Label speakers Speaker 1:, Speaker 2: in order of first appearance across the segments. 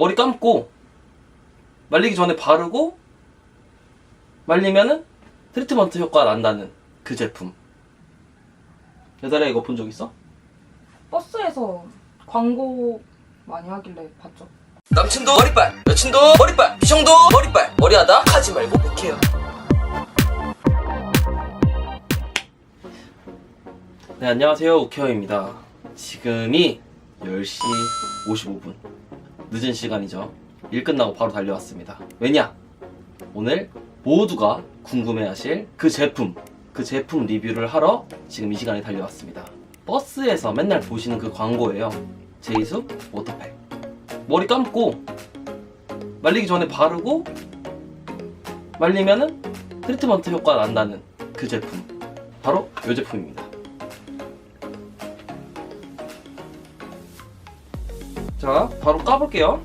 Speaker 1: 머리 감고 말리기 전에 바르고 말리면은 트리트먼트 효과가 난다는 그 제품. 여달아 이거 본 적 있어?
Speaker 2: 버스에서 광고 많이 하길래 봤죠.
Speaker 1: 남친도 머리빨, 여친도 머리빨, 비형도 머리빨, 머리하다 하지 말고 오케요. 네, 안녕하세요. 우케어입니다. 지금이 10시 55분. 늦은 시간이죠. 일 끝나고 바로 달려왔습니다. 왜냐? 오늘 모두가 궁금해하실 그 제품, 그 제품 리뷰를 하러 지금 이 시간에 달려왔습니다. 버스에서 맨날 보시는 그 광고예요. 제이수 워터팩. 머리 감고 말리기 전에 바르고 말리면은 트리트먼트 효과가 난다는 그 제품 바로 이 제품입니다 자 바로 까볼게요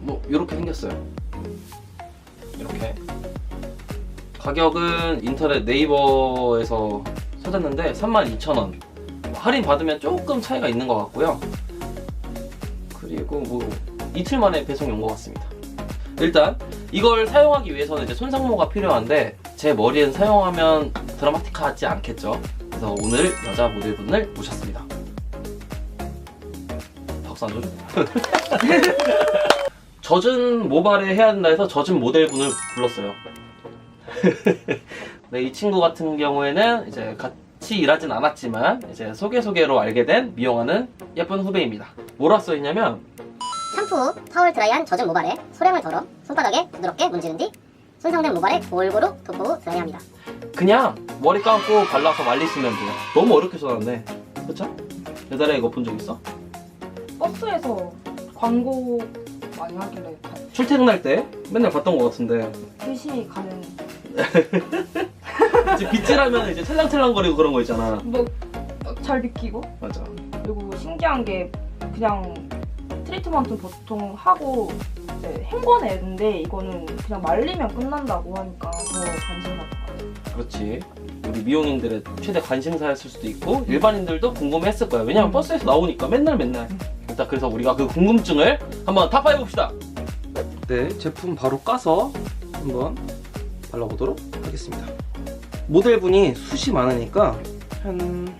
Speaker 1: 뭐 이렇게 생겼어요 이렇게 가격은 인터넷 네이버에서 찾았는데 32,000원 할인 받으면 조금 차이가 있는 것 같고요. 그리고 뭐 이틀 만에 배송이 온 것 같습니다. 일단 이걸 사용하기 위해서는 이제 손상모가 필요한데 제 머리엔 사용하면 드라마틱하지 않겠죠. 그래서 오늘 여자 모델분을 모셨습니다. 박수 안 줘도 젖은 모발에 해야 된다 해서 젖은 모델분을 불렀어요. 네, 이 친구 같은 경우에는 이제 같이 일하진 않았지만 이제 소개 소개로 알게 된 미용하는 예쁜 후배입니다. 뭐라 써 있냐면
Speaker 3: 샴푸 후 타월 드라이한 젖은 모발에 소량을 덜어 손바닥에 부드럽게 문지른 뒤 손상된 모발에 골고루 덮고 후 드라이 합니다.
Speaker 1: 그냥 머리 감고 발라서 말리시면 돼요. 너무 어렵게 써놨네. 그쵸? 여달아 이거 본 적 있어?
Speaker 2: 버스에서 광고 많이 하길래 봤-
Speaker 1: 출퇴근할 때 맨날 봤던 것 같은데
Speaker 2: 뜻이 가는
Speaker 1: 이제 빗질하면 이제 찰랑찰랑거리고 그런 거 있잖아.
Speaker 2: 뭐잘 비키고
Speaker 1: 맞아.
Speaker 2: 그리고 신기한 게 그냥 트리트먼트 보통 하고 이제 헹궈내는데 이거는 그냥 말리면 끝난다고 하니까 더 관심 갖는 것 같아요.
Speaker 1: 그렇지. 우리 미용인들의 최대 관심사였을 수도 있고 일반인들도 궁금했을 거야. 왜냐면
Speaker 2: 음.
Speaker 1: 버스에서 나오니까 맨날 맨날. 일단 그래서 우리가 그 궁금증을 한번 타파해 봅시다. 네, 제품 바로 까서 한번 발라보도록 하겠습니다. 모델분이 숱이 많으니까 한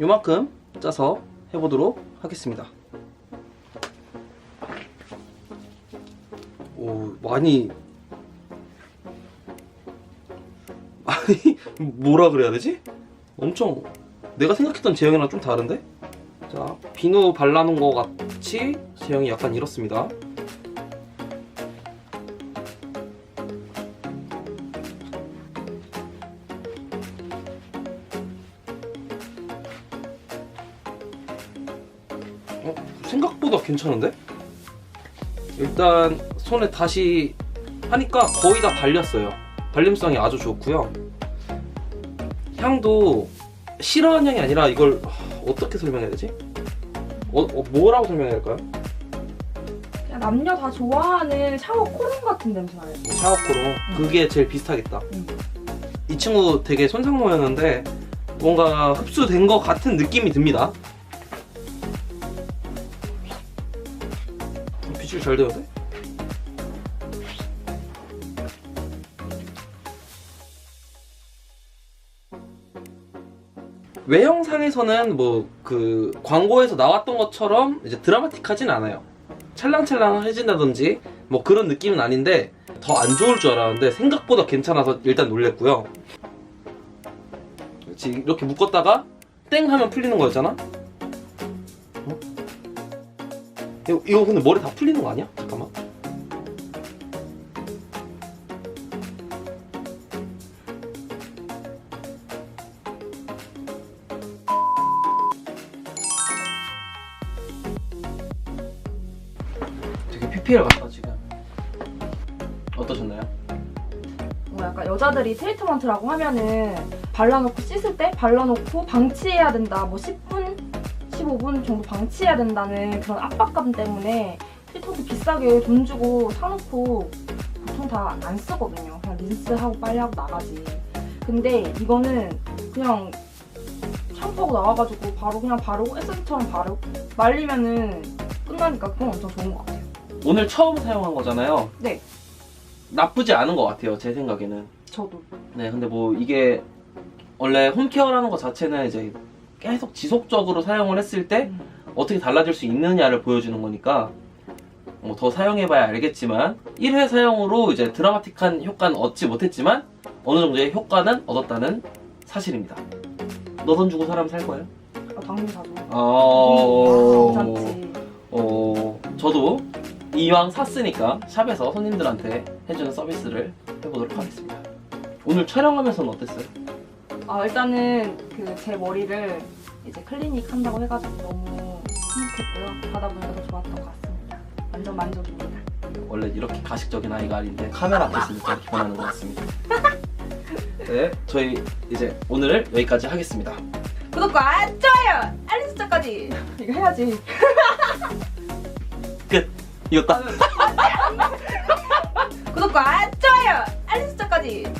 Speaker 1: 요만큼 짜서 해보도록 하겠습니다. 오 많이 아니 뭐라 그래야 되지? 엄청 내가 생각했던 제형이랑 좀 다른데? 자 비누 발라놓은 것 같이 제형이 약간 이렇습니다. 어, 생각보다 괜찮은데? 일단 손에 다시 하니까 거의 다 발렸어요. 발림성이 아주 좋고요. 향도 싫어하는 향이 아니라 이걸 어떻게 설명해야 되지? 어, 어, 뭐라고 설명해야 할까요?
Speaker 2: 그냥 남녀 다 좋아하는 샤워 코론 같은 냄새 나요.
Speaker 1: 샤워코로 그게 제일 비슷하겠다.
Speaker 2: 음.
Speaker 1: 이 친구 되게 손상모였는데 뭔가 흡수된 것 같은 느낌이 듭니다. 빛을 잘 되는데? 외형상에서는 뭐 그 광고에서 나왔던 것처럼 이제 드라마틱하진 않아요. 찰랑찰랑해진다든지 뭐 그런 느낌은 아닌데 더 안 좋을 줄 알았는데 생각보다 괜찮아서 일단 놀랬고요. 그렇지 이렇게 묶었다가 땡 하면 풀리는 거였잖아. 이거, 이거 근데 머리 다 풀리는 거 아니야? 잠깐만. 되게 PPL 같다 지금. 어떠셨나요?
Speaker 2: 뭐 약간 여자들이 트리트먼트라고 하면은 발라놓고 씻을 때 발라놓고 방치해야 된다. 뭐 씹, 45분 정도 방치해야 된다는 그런 압박감 때문에 필터도 비싸게 돈 주고 사놓고 보통 다 안 쓰거든요. 그냥 린스하고 빨리하고 나가지. 근데 이거는 그냥 샴푸하고 나와가지고 바로 그냥 바르고 에센스처럼 바르고 말리면은 끝나니까 그건 엄청 좋은 것 같아요.
Speaker 1: 오늘 처음 사용한 거잖아요.
Speaker 2: 네.
Speaker 1: 나쁘지 않은 것 같아요. 제 생각에는.
Speaker 2: 저도.
Speaker 1: 네, 근데 뭐 이게 원래 홈케어라는 거 자체는 이제 계속 지속적으로 사용을 했을 때
Speaker 2: 음.
Speaker 1: 어떻게 달라질 수 있느냐를 보여주는 거니까 뭐 더 사용해봐야 알겠지만 1회 사용으로 이제 드라마틱한 효과는 얻지 못했지만 어느 정도의 효과는 얻었다는 사실입니다. 너 돈 주고 사람 살 거예요?
Speaker 2: 아, 당연히 사죠.
Speaker 1: 어...
Speaker 2: 괜찮지.
Speaker 1: 어... 저도 이왕 샀으니까 샵에서 손님들한테 해주는 서비스를 해보도록 하겠습니다. 오늘 촬영하면서는 어땠어요?
Speaker 2: 아 일단은 그 제 머리를 이제 클리닉 한다고 해가지고 너무 행복했고요. 받아보니까 더 좋았던 것 같습니다. 완전 만족입니다.
Speaker 1: 원래 이렇게 가식적인 아이가 아닌데 카메라 앞에 있으니까 이렇게 변하는 것 같습니다. 네, 저희 이제 오늘 여기까지 하겠습니다.
Speaker 2: 구독과 좋아요, 알림 설정까지 이거 해야지.
Speaker 1: 끝. 이겼다.
Speaker 2: 구독과 좋아요, 알림 설정까지